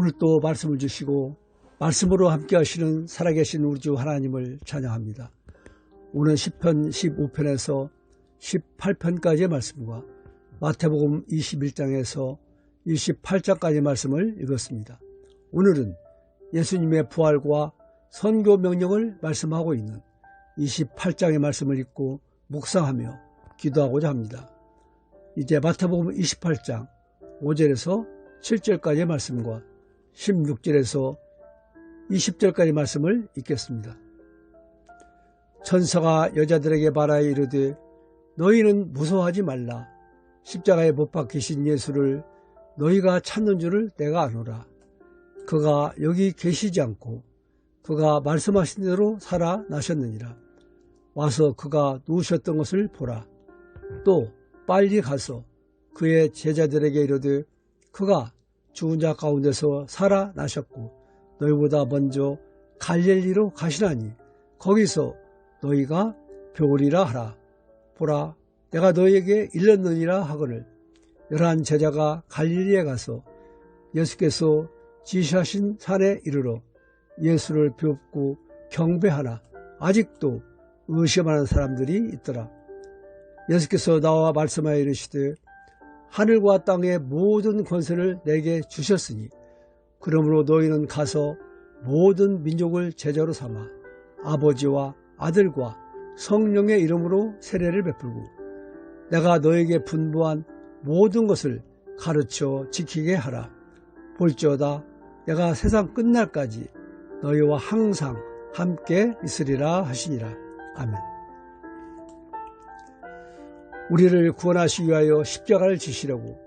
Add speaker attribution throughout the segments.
Speaker 1: 오늘 또 말씀을 주시고 말씀으로 함께 하시는 살아계신 우리 주 하나님을 찬양합니다. 오늘 10편 15편에서 18편까지의 말씀과 마태복음 21장에서 28장까지의 말씀을 읽었습니다. 오늘은 예수님의 부활과 선교 명령을 말씀하고 있는 28장의 말씀을 읽고 묵상하며 기도하고자 합니다. 이제 마태복음 28장 5절에서 7절까지의 말씀과 16절에서 20절까지 말씀을 읽겠습니다. 천사가 여자들에게 말하여 이르되 너희는 무서워하지 말라. 십자가에 못 박히신 예수를 너희가 찾는 줄을 내가 아노라. 그가 여기 계시지 않고 그가 말씀하신 대로 살아나셨느니라. 와서 그가 누우셨던 것을 보라. 또 빨리 가서 그의 제자들에게 이르되 그가 죽은 자 가운데서 살아나셨고 너희보다 먼저 갈릴리로 가시나니 거기서 너희가 배우리라 하라. 보라 내가 너희에게 일렀느니라 하거늘 열한 제자가 갈릴리에 가서 예수께서 지시하신 산에 이르러 예수를 비옵고 경배하나 아직도 의심하는 사람들이 있더라. 예수께서 나와 말씀하여 이르시되 하늘과 땅의 모든 권세를 내게 주셨으니 그러므로 너희는 가서 모든 민족을 제자로 삼아 아버지와 아들과 성령의 이름으로 세례를 베풀고 내가 너에게 분부한 모든 것을 가르쳐 지키게 하라. 볼지어다 내가 세상 끝날까지 너희와 항상 함께 있으리라 하시니라. 아멘. 우리를 구원하시기 위하여 십자가를 지시려고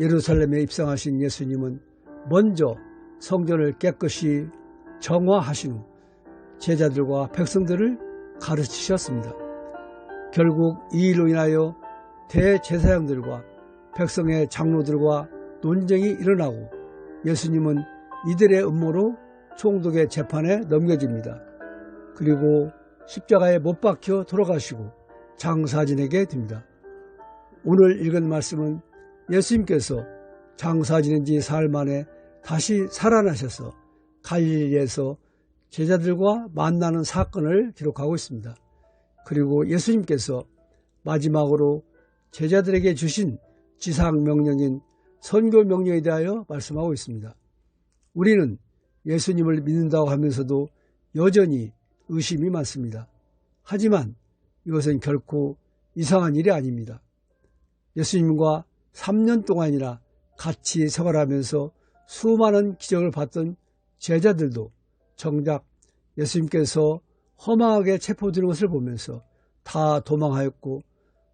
Speaker 1: 예루살렘에 입성하신 예수님은 먼저 성전을 깨끗이 정화하신 후 제자들과 백성들을 가르치셨습니다. 결국 이 일로 인하여 대제사장들과 백성의 장로들과 논쟁이 일어나고 예수님은 이들의 음모로 총독의 재판에 넘겨집니다. 그리고 십자가에 못 박혀 돌아가시고 장사진에게 됩니다. 오늘 읽은 말씀은 예수님께서 장사 지낸 지 사흘 만에 다시 살아나셔서 갈릴리에서 제자들과 만나는 사건을 기록하고 있습니다. 그리고 예수님께서 마지막으로 제자들에게 주신 지상 명령인 선교 명령에 대하여 말씀하고 있습니다. 우리는 예수님을 믿는다고 하면서도 여전히 의심이 많습니다. 하지만 이것은 결코 이상한 일이 아닙니다. 예수님과 3년 동안이나 같이 생활하면서 수많은 기적을 봤던 제자들도 정작 예수님께서 허망하게 체포되는 것을 보면서 다 도망하였고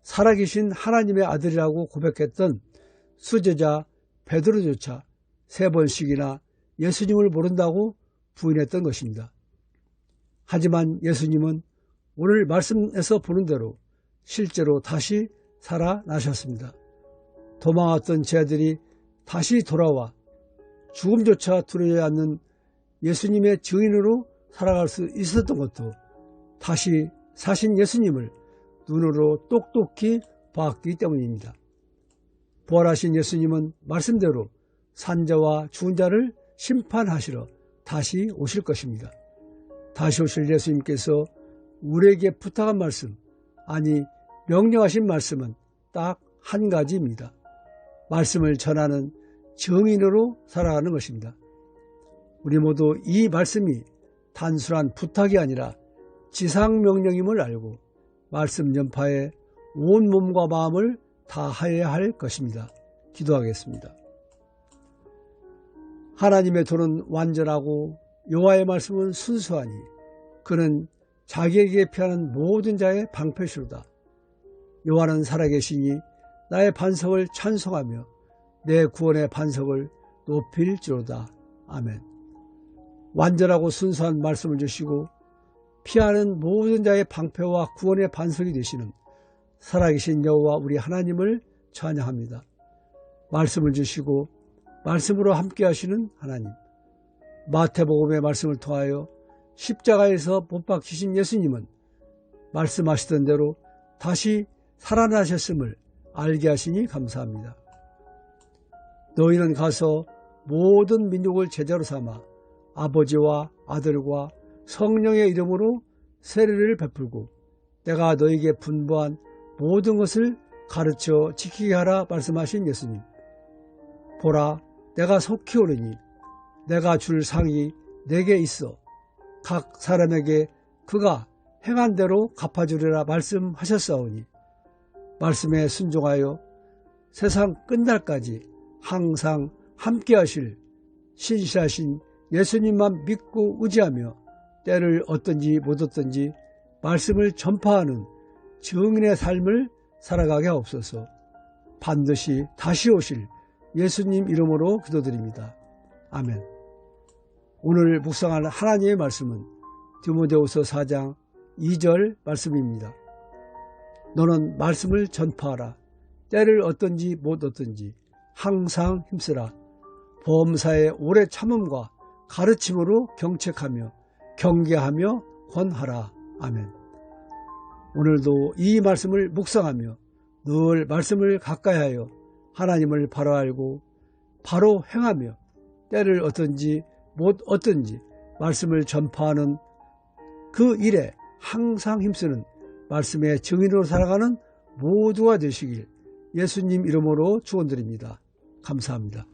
Speaker 1: 살아계신 하나님의 아들이라고 고백했던 수제자 베드로조차 세 번씩이나 예수님을 모른다고 부인했던 것입니다. 하지만 예수님은 오늘 말씀에서 보는 대로 실제로 다시 살아나셨습니다. 도망왔던 제자들이 다시 돌아와 죽음조차 두려워하지 않는 예수님의 증인으로 살아갈 수 있었던 것도 다시 사신 예수님을 눈으로 똑똑히 봤기 때문입니다. 부활하신 예수님은 말씀대로 산자와 죽은 자를 심판하시러 다시 오실 것입니다. 다시 오실 예수님께서 우리에게 부탁한 말씀, 아니 명령하신 말씀은 딱 한 가지입니다. 말씀을 전하는 정인으로 살아가는 것입니다. 우리 모두 이 말씀이 단순한 부탁이 아니라 지상명령임을 알고 말씀 전파에 온 몸과 마음을 다하여야 할 것입니다. 기도하겠습니다. 하나님의 도는 완전하고 여호와의 말씀은 순수하니 그는 자기에게 피하는 모든 자의 방패시로다. 여호와는 살아계시니 나의 반석을 찬송하며 내 구원의 반석을 높일지로다. 아멘. 완전하고 순수한 말씀을 주시고 피하는 모든 자의 방패와 구원의 반석이 되시는 살아계신 여호와 우리 하나님을 찬양합니다. 말씀을 주시고 말씀으로 함께 하시는 하나님. 마태복음의 말씀을 통하여 십자가에서 못 박히신 예수님은 말씀하시던 대로 다시 살아나셨음을 알게 하시니 감사합니다. 너희는 가서 모든 민족을 제자로 삼아 아버지와 아들과 성령의 이름으로 세례를 베풀고 내가 너에게 분부한 모든 것을 가르쳐 지키게 하라 말씀하신 예수님. 보라, 내가 속히 오르니 내가 줄 상이 내게 있어 각 사람에게 그가 행한 대로 갚아주리라 말씀하셨사오니 말씀에 순종하여 세상 끝날까지 항상 함께하실 신실하신 예수님만 믿고 의지하며 때를 어떤지 못 어떤지 말씀을 전파하는 증인의 삶을 살아가게 하옵소서 반드시 다시 오실 예수님 이름으로 기도드립니다. 아멘. 오늘 묵상할 하나님의 말씀은 디모데후서 4장 2절 말씀입니다. 너는 말씀을 전파하라. 때를 어떤지 못 어떤지 항상 힘쓰라. 보험사의 오래 참음과 가르침으로 경책하며 경계하며 권하라. 아멘. 오늘도 이 말씀을 묵상하며 늘 말씀을 가까이 하여 하나님을 바로 알고 바로 행하며 때를 어떤지 못 어떤지 말씀을 전파하는 그 일에 항상 힘쓰는 말씀의 증인으로 살아가는 모두가 되시길 예수님 이름으로 축원드립니다. 감사합니다.